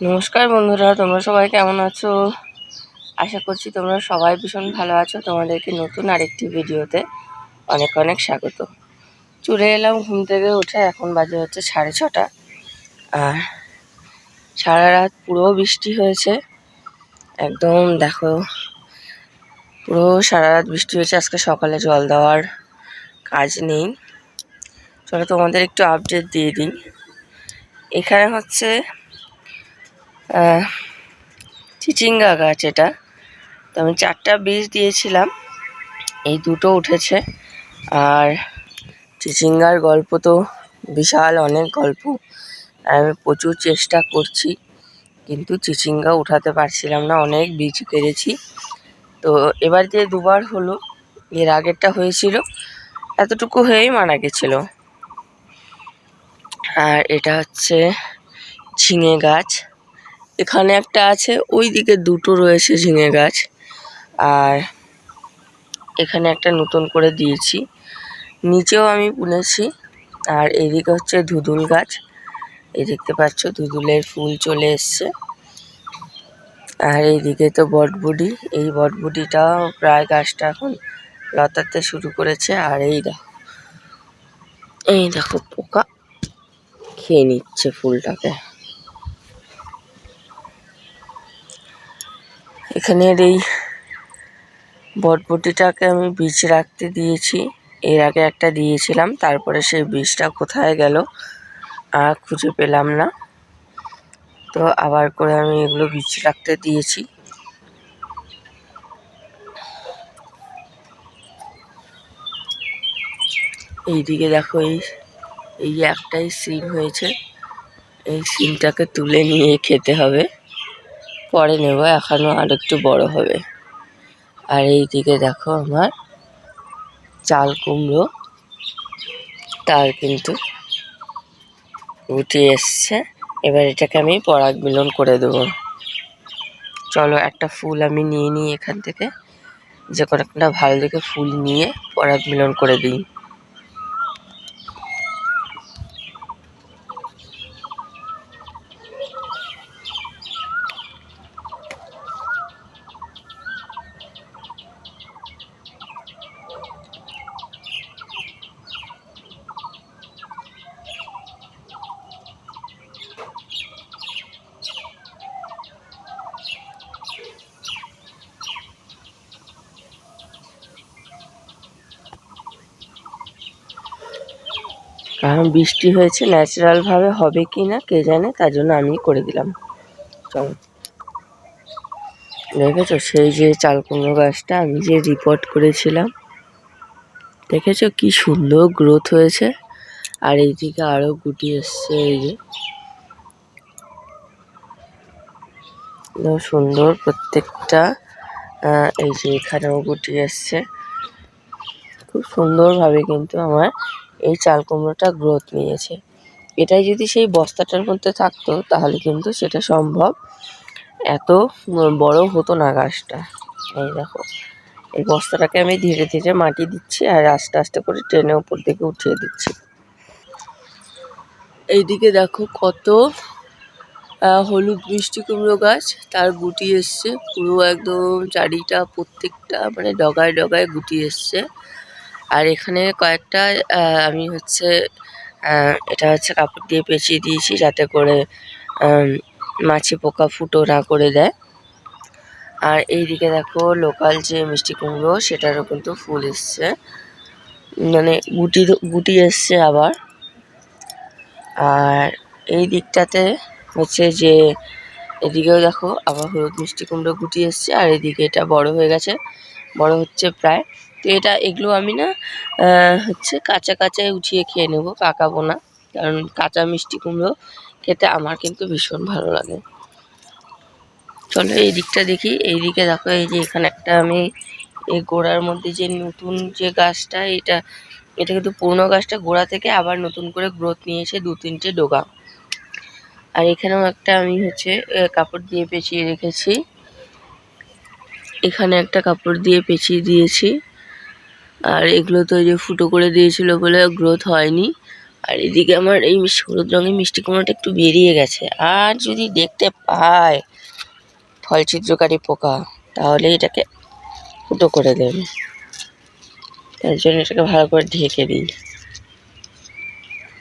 নমস্কার বন্ধুরা, তোমরা সবাই কেমন আছো? আশা করছি তোমরা সবাই ভীষণ ভালো আছো। তোমাদেরকে নতুন আরেকটি ভিডিওতে অনেক অনেক স্বাগত। চলে এলাম ঘুম থেকে উঠে, এখন বাজে হচ্ছে সাড়ে ছটা। আর সারা রাত পুরো বৃষ্টি হয়েছে। একদম দেখো, পুরো সারা রাত বৃষ্টি হয়েছে। আজকে সকালে জল দেওয়ার কাজ নেই। চলো তোমাদের একটু আপডেট দিয়ে দিই। এখানে হচ্ছে চিচিঙ্গা গাছ এটা। তো আমি চারটা বীজ দিয়েছিলাম, এই দুটো উঠেছে। আর চিচিঙ্গার গল্প তো বিশাল অনেক গল্প। আর আমি প্রচুর চেষ্টা করছি, কিন্তু চিচিঙ্গা উঠাতে পারছিলাম না, অনেক বীজ পেরেছি। তো এবার যে দুবার হলো, এর আগেরটা হয়েছিল, এতটুকু হয়েই মারা গেছিল। আর এটা হচ্ছে ঝিঙে গাছ। এখানে একটা আছে ওই দিকে দুটো রয়েছে ঝিঙে গাছ। আর এখানে একটা নতুন করে দিয়েছি। নিচেও আমি বুনেছি, আর এদিকে হচ্ছে ধুদুল গাছ। এই দেখতে পাচ্ছ, ধুদুলের ফুল চলে এসছে। আর এইদিকে তো বটবুডি এই বটবুডিটাও প্রায় গাছটা এখন লতাতে শুরু করেছে। আর এই দেখো এই দেখো পোকা খেয়ে নিচ্ছে ফুলটাকে। এখানের এই বটবটিটাকে আমি বীজ রাখতে দিয়েছি। এর আগে একটা দিয়েছিলাম, তারপরে সেই বীজটা কোথায় গেল আর খুঁজে পেলাম না। তো আবার করে আমি এগুলো বীজ রাখতে দিয়েছি। এইদিকে দেখো, এই এই একটাই সিম হয়েছে। এই সিমটাকে তুলে নিয়ে খেতে হবে। পরে নেব এখনও আর একটু বড় হবে। আর এইদিকে দেখো আমার চাল কুমড়ো, তার কিন্তু উঠে এসছে। এবার এটাকে আমি পরাগ মিলন করে দেবো। চলো একটা ফুল আমি নিয়ে নিই এখান থেকে। যে কোনো একটা ভালো দেখে ফুল নিয়ে পরাগ মিলন করে দিই। কারণ বৃষ্টি হয়েছে ন্যাচারালভাবে হবে কি না কে জানে, তার জন্য আমি করে দিলাম। চল। দেখেছ? সেই যে চাল কুমড়ো গাছটা, আমি যে রিপোর্ট করেছিলাম, দেখেছ কি সুন্দর গ্রোথ হয়েছে? আর এইদিকে আরও গুটি এসছে, এই যে। সুন্দর প্রত্যেকটা এই যে এখানেও গুটি এসছে। খুব সুন্দরভাবে কিন্তু আমার এই চাল কুমড়োটা গ্রোথ নিয়েছে। এটাই যদি সেই বস্তাটার মধ্যে থাকতো, তাহলে কিন্তু সেটা সম্ভব। এত বড় হতো না গাছটা। এই দেখো, এই বস্তাটাকে আমি ধীরে ধীরে মাটি দিচ্ছি আর আস্তে আস্তে করে টেনে উপর দিকে উঠিয়ে দিচ্ছি। এইদিকে দেখো কত হলুদ মিষ্টি কুমড়ো গাছ, তার গুটি এসছে। পুরো একদম চারিটা, প্রত্যেকটা মানে ডগায় ডগায় গুটি এসছে। আর এখানে কয়েকটা আমি হচ্ছে এটা হচ্ছে কাপড় দিয়ে পেঁচিয়ে দিয়েছি যাতে করে মাছি পোকা ফুটো না করে দেয়। আর এইদিকে দেখো লোকাল যে মিষ্টি কুমড়ো, সেটারও কিন্তু ফুল এসছে। মানে গুটি গুটি এসছে আবার। আর এই দিকটাতে হচ্ছে যে, এদিকেও দেখো আবার হলুদ মিষ্টি কুমড়ো গুটি এসছে, আর এদিকে এটা বড় হয়ে গেছে। বড় হচ্ছে প্রায় তো এটা এগুলো আমি না হচ্ছে কাঁচা কাঁচাই উঠিয়ে খেয়ে নেব পাকাবো না কারণ কাঁচা মিষ্টি কুমড়ো খেতে আমার কিন্তু ভীষণ ভালো লাগে। চলো এই দিকটা দেখি। এই দিকে দেখো, এই যে এখানে একটা আমি এই গোড়ার মধ্যে যে নতুন যে গাছটা, এটা এটা কিন্তু পুরনো গাছটা, গোড়া থেকে আবার নতুন করে গ্রোথ নিয়েছে দু তিনটে ডোগা। আর এখানেও একটা আমি হচ্ছে কাপড় দিয়ে পেঁচিয়ে রেখেছি। এখানে একটা কাপড় দিয়ে পেঁচিয়ে দিয়েছি। আর এগুলো তো যে ফুটো করে দিয়েছিল বলে গ্রোথ হয়নি। আর এদিকে আমার এই হলুদ রঙের মিষ্টি কুমড়োটা একটু বেরিয়ে গেছে। আর যদি দেখতে পায় ফলচিত্রকারী পোকা, তাহলে এটাকে ফুটো করে দেবে। তার জন্য এটাকে ভালো করে ঢেকে দিই।